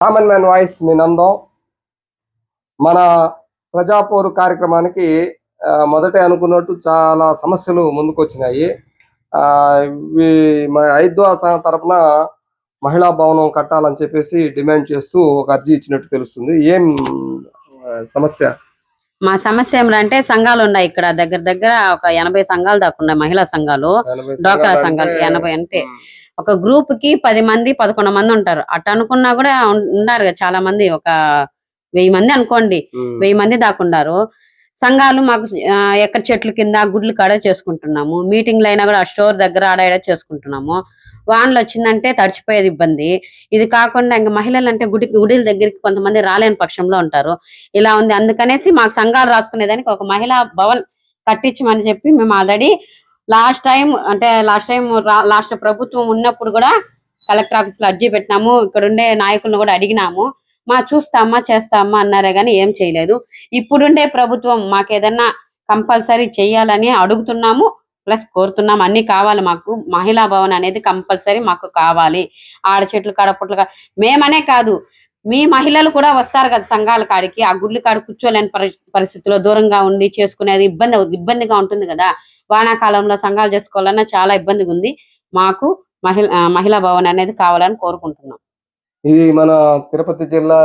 Common man voice మీ నందం మన ప్రజాపోరు కార్యక్రమానికి మొదటే అనుకున్నట్టు చాలా సమస్యలు ముందుకు వచ్చినాయి ఆ, ఇవి మన ఐద్వా సంఘం తరపున మహిళా భవనం కట్టాలని చెప్పేసి డిమాండ్ చేస్తూ ఒక అర్జీ ఇచ్చినట్టు తెలుస్తుంది. ఏం సమస్య? మా సమస్య ఏమిటంటే సంఘాలు ఉన్నాయి ఇక్కడ. దగ్గర దగ్గర ఒక ఎనభై సంఘాలు దాకా ఉన్నాయి మహిళా సంఘాలు డోక్రా సంఘాలు ఎనభై అంతే. ఒక గ్రూప్కి పది మంది పదకొండు మంది ఉంటారు. అట్ట అనుకున్నా కూడా ఉన్- ఉన్నారు చాలా మంది. ఒక వెయ్యి మంది అనుకోండి. వెయ్యి మంది దాకా ఉన్నారు సంఘాలు మాకు ఎక్కడ చెట్ల కింద గుడ్లు కాడ చేసుకుంటున్నాము. మీటింగ్లు అయినా కూడా ఆ స్టోర్ దగ్గర ఆడ చేసుకుంటున్నాము. వాన్లు వచ్చిందంటే తడిచిపోయేది ఇబ్బంది. ఇది కాకుండా ఇంకా మహిళలు అంటే గుడి గుడిల దగ్గరికి కొంతమంది రాలేని పక్షంలో ఉంటారు. ఇలా ఉంది. అందుకనేసి మాకు సంఘాలు రాసుకునేదానికి ఒక మహిళా భవన్ కట్టించమని చెప్పి మేము ఆల్రెడీ లాస్ట్ టైం అంటే లాస్ట్ టైం లాస్ట్ ప్రభుత్వం ఉన్నప్పుడు కూడా కలెక్టర్ ఆఫీస్లో అర్జీ పెట్టినాము. ఇక్కడ ఉండే నాయకులను కూడా అడిగినాము. మా చూస్తామా చేస్తామా అన్నారే గానీ ఏం చేయలేదు. ఇప్పుడుండే ప్రభుత్వం మాకేదన్నా కంపల్సరీ చేయాలని అడుగుతున్నాము. ప్లస్ కోరుతున్నాము అన్ని కావాలి మాకు. మహిళా భవన్ అనేది కంపల్సరీ మాకు కావాలి. ఆడ చెట్లు కాడ. మేమనే కాదు మీ మహిళలు కూడా వస్తారు కదా సంఘాల కాడికి ఆ గుడ్ల కాడ కూర్చోలేని పరిస్థితిలో దూరంగా ఉండి చేసుకునేది ఇబ్బంది ఇబ్బందిగా ఉంటుంది కదా. వానాకాలంలో సంఘాలు చేసుకోవాలన్నా చాలా ఇబ్బందిగా ఉంది. మాకు మహిళ ఆ, మహిళా భవన్ అనేది కావాలని కోరుకుంటున్నాం. ఇది మన తిరుపతి జిల్లా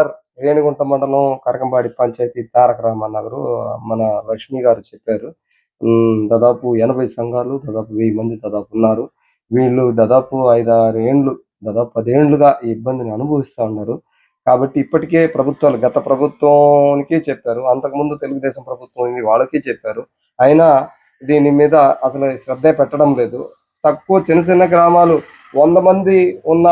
రేణిగుంట మండలం కరకంబాడి పంచాయతీ తారక రామన్ నగరు మన లక్ష్మి గారు చెప్పారు. దాదాపు ఎనభై సంఘాలు దాదాపు వెయ్యి మంది దాదాపు ఉన్నారు. వీళ్ళు దాదాపు ఐదారు ఏండ్లు దాదాపు పదేండ్లుగా ఈ ఇబ్బందిని అనుభవిస్తా ఉన్నారు. కాబట్టి ఇప్పటికే ప్రభుత్వాలు గత ప్రభుత్వానికి చెప్పారు. అంతకుముందు తెలుగుదేశం ప్రభుత్వం ఇది వాళ్ళకి చెప్పారు. అయినా దీని మీద అసలు శ్రద్ధ పెట్టడం లేదు. తక్కువ చిన్న చిన్న గ్రామాలు వంద మంది ఉన్న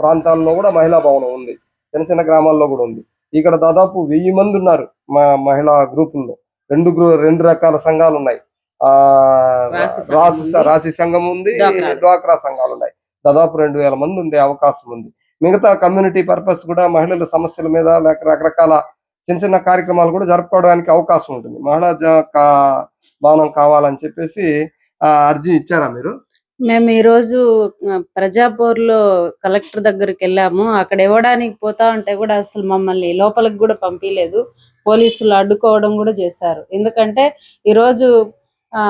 ప్రాంతాల్లో కూడా మహిళా భవనం ఉంది. చిన్న చిన్న గ్రామాల్లో కూడా ఉంది. ఇక్కడ దాదాపు వెయ్యి మంది ఉన్నారు మా మహిళా గ్రూపుల్లో. రెండు గ్రూ రెండు రకాల సంఘాలు ఉన్నాయి. ఆ రాశి ఉంది. రాశి సంఘం ఉంది. డ్వాక్రా సంఘాలు ఉన్నాయి. దాదాపు రెండు వేల మంది ఉండే అవకాశం ఉంది. మిగతా కమ్యూనిటీ పర్పస్ కూడా మహిళల సమస్యల మీద లేక రకరకాల చిన్న చిన్న కార్యక్రమాలు కూడా జరుపుకోవడానికి అవకాశం ఉంటుంది. మహిళా భవనం కావాలని చెప్పేసి అర్జీ ఇచ్చారా మీరు? మేము ఈ రోజు ప్రజాపూర్లో కలెక్టర్ దగ్గరికి వెళ్ళాము. అక్కడ ఇవ్వడానికి పోతా ఉంటే కూడా అసలు మమ్మల్ని లోపలికి కూడా పంపించలేదు పోలీసులు అడ్డుకోవడం కూడా చేశారు. ఎందుకంటే ఈరోజు ఆ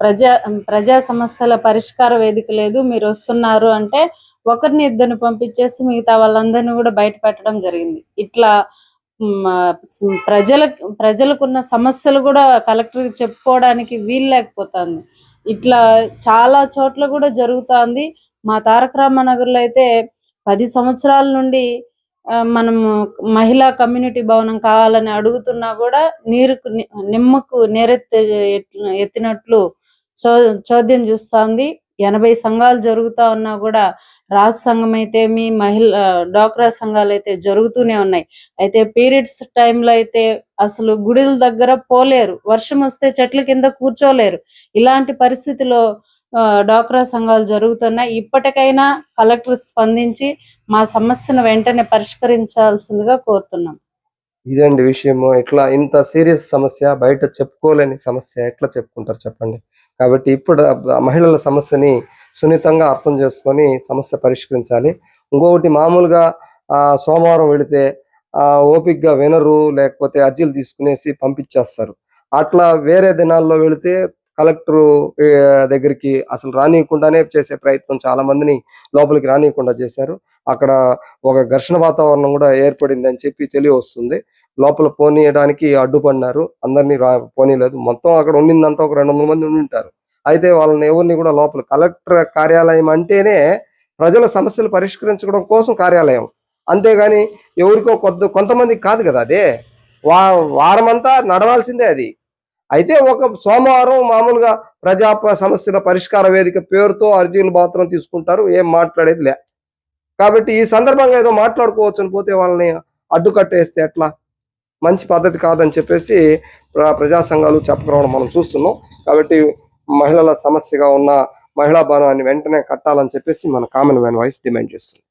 ప్రజా ప్రజా సమస్యల పరిష్కార వేదిక లేదు. మీరు వస్తున్నారు అంటే ఒకరిని ఇద్దరిని పంపించేసి మిగతా వాళ్ళందరినీ కూడా బయట పెట్టడం జరిగింది. ఇట్లా ప్రజల ప్రజలకు ప్రజలకున్న సమస్యలు కూడా కలెక్టర్ చెప్పుకోవడానికి వీలు లేకపోతుంది. ఇట్లా చాలా చోట్ల కూడా జరుగుతుంది. మా తారక రామనగర్లో అయితే పది సంవత్సరాల నుండి మనం మనము మహిళా కమ్యూనిటీ భవనం కావాలని అడుగుతున్నా కూడా నీరుకు నిమ్మకు నేరెత్తి ఎత్తినట్లు చో చోద్యం చూస్తుంది. ఎనభై సంఘాలు జరుగుతా ఉన్నా కూడా రాజ్ సంఘం అయితే మీ మహిళ డ్వాక్రా సంఘాలు అయితే జరుగుతూనే ఉన్నాయి. అయితే పీరియడ్స్ టైంలో అయితే అసలు గుడిల దగ్గర పోలేరు. వర్షం వస్తే చెట్ల కింద కూర్చోలేరు. ఇలాంటి పరిస్థితిలో ఆ, డ్వాక్రా సంఘాలు జరుగుతున్నాయి. ఇప్పటికైనా కలెక్టర్ స్పందించి మా సమస్యను వెంటనే పరిష్కరించాల్సిందిగా కోరుతున్నాం. ఇదండి విషయము. ఇట్లా ఇంత సీరియస్ సమస్య బయట చెప్పుకోలేని సమస్య ఎట్లా చెప్పుకుంటారు చెప్పండి? కాబట్టి ఇప్పుడు మహిళల సమస్యని సున్నితంగా అర్థం చేసుకొని సమస్య పరిష్కరించాలి. ఇంకొకటి మామూలుగా సోమవారం వెళితే ఓపిక్గా వినరు లేకపోతే అర్జీలు తీసుకునేసి పంపించేస్తారు. అట్లా వేరే దినాల్లో వెళితే కలెక్టర్ దగ్గరికి అసలు రానియకుండానే చేసే ప్రయత్నం చాలా మందిని లోపలికి రానియకుండా చేశారు. అక్కడ ఒక ఘర్షణ వాతావరణం కూడా ఏర్పడింది అని చెప్పి తెలియవస్తుంది. లోపల పోనీయడానికి అడ్డుపడినారు. అందరినీ రా పోనీయలేదు. మొత్తం అక్కడ ఉండిందంతా ఒక రెండు వందల మంది ఉండింటారు. అయితే వాళ్ళని ఎవరిని కూడా లోపల కలెక్టర్ కార్యాలయం అంటేనే ప్రజల సమస్యలు పరిష్కరించడం కోసం కార్యాలయం. అంతేగాని ఎవరికో కొద్ది కొంతమందికి కాదు కదా అదే. వా వారమంతా నడవాల్సిందే అది. అయితే ఒక సోమవారం మామూలుగా ప్రజా సమస్యల పరిష్కార వేదిక పేరుతో అర్జీలు మాత్రం తీసుకుంటారు. ఏం మాట్లాడేది లే. కాబట్టి ఈ సందర్భంగా ఏదో మాట్లాడుకోవచ్చు పోతే వాళ్ళని అడ్డుకట్టేస్తే ఎట్లా? మంచి పద్ధతి కాదని చెప్పేసి ప్రజా సంఘాలు చెప్పడం మనం చూస్తున్నాం. కాబట్టి మహిళల సమస్యగా ఉన్న మహిళా భవనాన్ని వెంటనే కట్టాలని చెప్పేసి మన కామన్ మ్యాన్ వాయిస్ డిమాండ్ చేస్తుంది